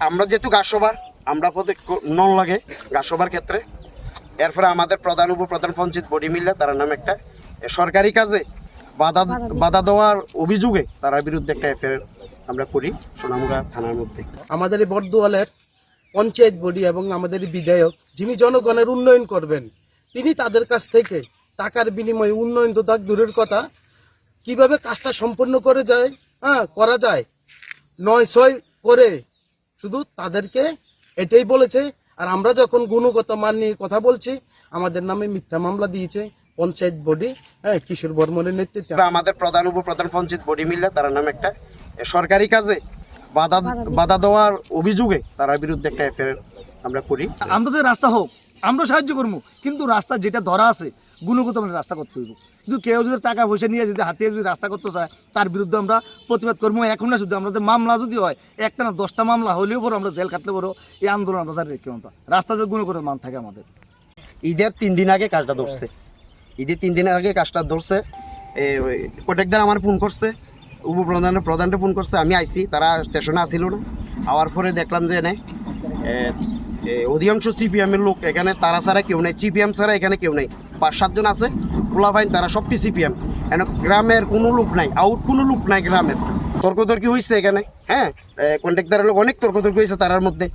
আমরা যেহেতু গাছসভা আমরা পদে নন লাগে গাছসভার ক্ষেত্রে। এরপরে আমাদের প্রধান উপপ্রধান পঞ্চায়েত বডি মিললে তার নাম একটা। সরকারি কাজে বাধা বাধা দেওয়ার অভিযোগে তার বিরুদ্ধে একটা এফআইআর আমরা করি সোনামুড়া থানার মধ্যে। আমাদের এই বর্দোয়ালের পঞ্চায়েত বডি এবং আমাদের বিধায়ক যিনি জনগণের উন্নয়ন করবেন তিনি তাদের কাছ থেকে টাকার বিনিময়ে উন্নয়ন তো তার দূরের কথা। কীভাবে কাজটা সম্পন্ন করে যায়? হ্যাঁ করা যায়। নয় ছয় করে শুধু তাদেরকে এটাই বলেছে। আর আমরা যখন গুণগত মান নিয়ে কথা বলছি আমাদের নামে মিথ্যা মামলা দিয়েছে পঞ্চায়েত বডি হ্যাঁ কিশোর বর্মনের নেতৃত্বে। আমাদের প্রধান উপপ্রধান পঞ্চায়েত বডি মিললে তার নামে একটা সরকারি কাজে বাধা বাধা দেওয়ার অভিযোগে তার বিরুদ্ধে একটা এফআইআর আমরা করি। আমরা যে রাস্তা হোক আমরা সাহায্য করব কিন্তু রাস্তা যেটা ধরা আছে গুণগত মানের রাস্তা করতে হইব। কিন্তু কেউ যদি টাকা পয়সা নিয়ে যদি হাতিয়ে যদি রাস্তা করতে চায়, তার বিরুদ্ধে আমরা প্রতিবাদ করব। এখন না শুধু আমাদের মামলা যদি হয়, একটা না দশটা মামলা হলেও পরে আমরা জেল কাটলে পরও এই আন্দোলন আমরা জারি রাখি আমরা। রাস্তা যে গুণগত মান থাকে আমাদের। ঈদের তিন দিন আগে কাজটা ধরছে। ঈদের তিন দিন আগে কাজটা ধরছে। প্রত্যেকদিন আমার ফোন করছে, উপপ্রধানের প্রধানটা ফোন করছে। আমি আইছি, তারা স্টেশনে আসিল না। আওয়ার পরে দেখলাম যে এনে অধিকাংশ সিপিএমের লোক এখানে, তারা ছাড়া কেউ নেই। সিপিএম ছাড়া এখানে কেউ নেই। পাঁচ, সাতজন আছে ফাইন তারা সবটি সিপিএম? এন গ্রামের কোনো লোক নাই আউট কোনো লোক নাই গ্রামের। তর্কতর্কি হয়েছে এখানে হ্যাঁ? কন্ট্রাক্টারের লোক অনেক তর্কতর্কি হয়েছে তারার মধ্যে।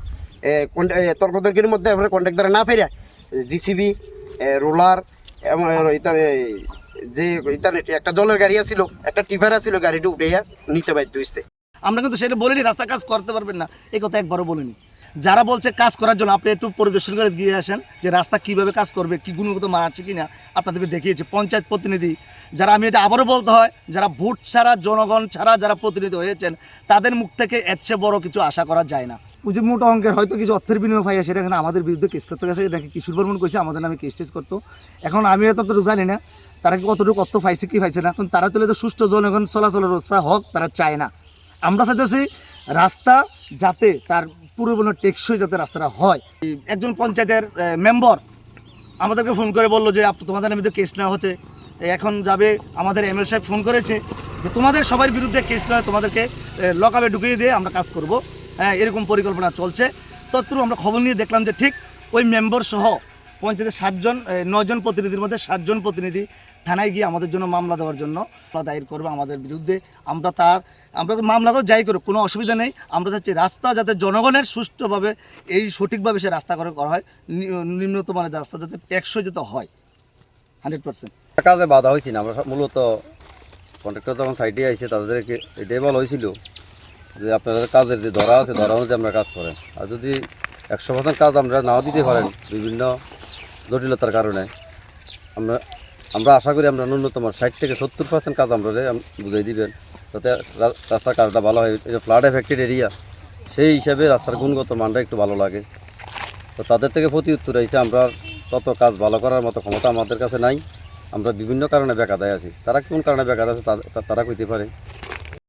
তর্কতর্কির মধ্যে আমরা কন্ট্রাক্টারে না ফেরিয়া, জিসিবি রোলার, এবং যে একটা জলের গাড়ি আছিল, একটা টিফার আছিল, গাড়িটা উঠে নিতে বাধ্য হয়েছে আমরা কিন্তু সেটা বলিনি রাস্তা কাজ করতে পারবেন না। এই কথা একবারও বলিনি। যারা বলছে কাজ করার জন্য, আপনি একটু পরিদর্শন করে দিয়ে আসেন যে রাস্তা কীভাবে কাজ করবে, কি গুণগত মান আছে কিনা আপনাদেরকে দেখিয়েছে, পঞ্চায়েত প্রতিনিধি। যারা আমি এটা আবারও বলতে হয়, যারা ভোট ছাড়া, জনগণ ছাড়া যারা প্রতিনিধি হয়েছেন, তাদের মুখ থেকে এর চেয়ে বড় কিছু আশা করা যায় না। পুঁজি মোটা অঙ্কের হয়তো কিছু অর্থের বিনিময় পাইয়া সেটা এখানে আমাদের বিরুদ্ধে কেস করতে গেছে। নাকি কিশোর বর্মন কইছে, আমাদের নামে কেস টেস করতো। এখন আমি ততটুকু জানি না, তারা কি কতটুকু অর্থ পাইছে, কি পাইছে না। কিন্তু তারা তুলে তো সুষ্ঠু জনগণ চলাচলের ব্যবস্থা হোক, তারা চায় না। আমরা চাইতেছি রাস্তা যাতে তার পূর্ববর্ণ টেকসই যাতে রাস্তাটা হয়। একজন পঞ্চায়েতের মেম্বার আমাদেরকে ফোন করে বলল যে তোমাদের নামে তো কেস নেওয়া হচ্ছে। এখন যাবে আমাদের এমএল সাহেব ফোন করেছে যে, তোমাদের সবার বিরুদ্ধে কেস নেওয়া তোমাদেরকে লকাবে ঢুকিয়ে দিয়ে আমরা কাজ করব। হ্যাঁ এরকম পরিকল্পনা চলছে। তত্রু আমরা খবর নিয়ে দেখলাম যে, ঠিক ওই মেম্বার সহ পঞ্চায়েতের সাতজন এ, নয়জন প্রতিনিধির মধ্যে সাতজন প্রতিনিধি থানায় গিয়ে আমাদের জন্য মামলা দেওয়ার জন্য দায়ের করবে আমাদের বিরুদ্ধে। আমরা তার আমরা তো মামলা করে যাই করুক কোনো অসুবিধা নেই। আমরা চাচ্ছি রাস্তা যাতে জনগণের সুষ্ঠুভাবে এই সঠিকভাবে সে রাস্তা করে করা হয় নিম্নত মানের রাস্তা যাতে টেকসই যাতে হয়। Hundred percent. কাজে বাধা হয়েছি না আমরা মূলত কন্ট্রাক্টর যখন সাইডে আইছে তাদেরকে এটাই বলা হয়েছিল যে আপনাদের কাজের যে ধরা আছে ধরা অনুযায়ী আমরা কাজ করেন। আর যদি একশো পার্সেন্ট কাজ আমরা নাও দিতে পারেন বিভিন্ন জটিলতার কারণে আমরা আমরা আশা করি আমরা ন্যূনতম ষাট থেকে সত্তর পার্সেন্ট কাজ আমরা বুঝাই দিবেন। যাতে রাস্তার কাজটা ভালো হয়। এটা ফ্লাড এফেক্টেড এরিয়া সেই হিসাবে রাস্তার গুণগত মানটা একটু ভালো লাগে। তো তাদের থেকে প্রতি উত্তর আইসে আমরা তত কাজ ভালো করার মতো ক্ষমতা আমাদের কাছে নাই। আমরা বিভিন্ন কারণে বেকাদায় আছি। তারা কোন কারণে বেকার আছে তারা কইতে পারে।